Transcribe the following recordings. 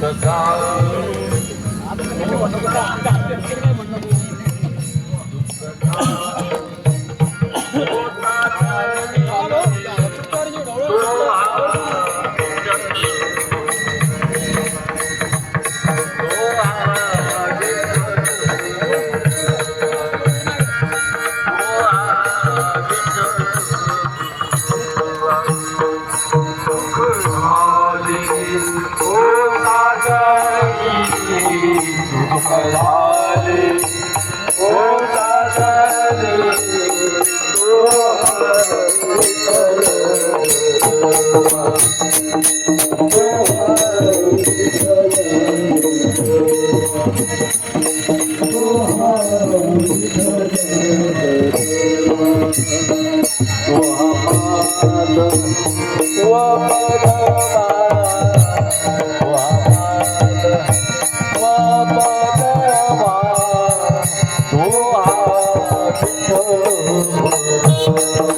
तालुक्यात Oh,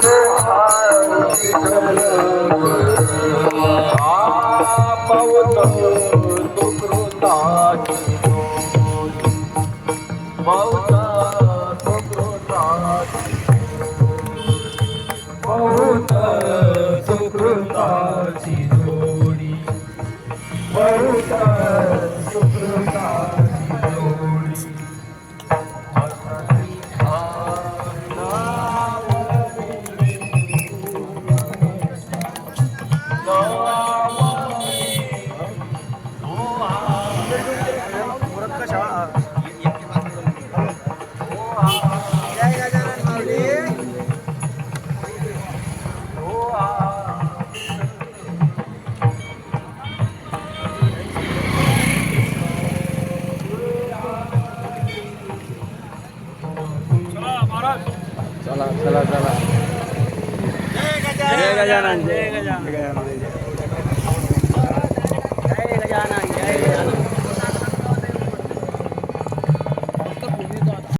चला तो जय చాలా చాలా చాలా. జయ గజానన్ జయ గజానన్ జయ గజానన్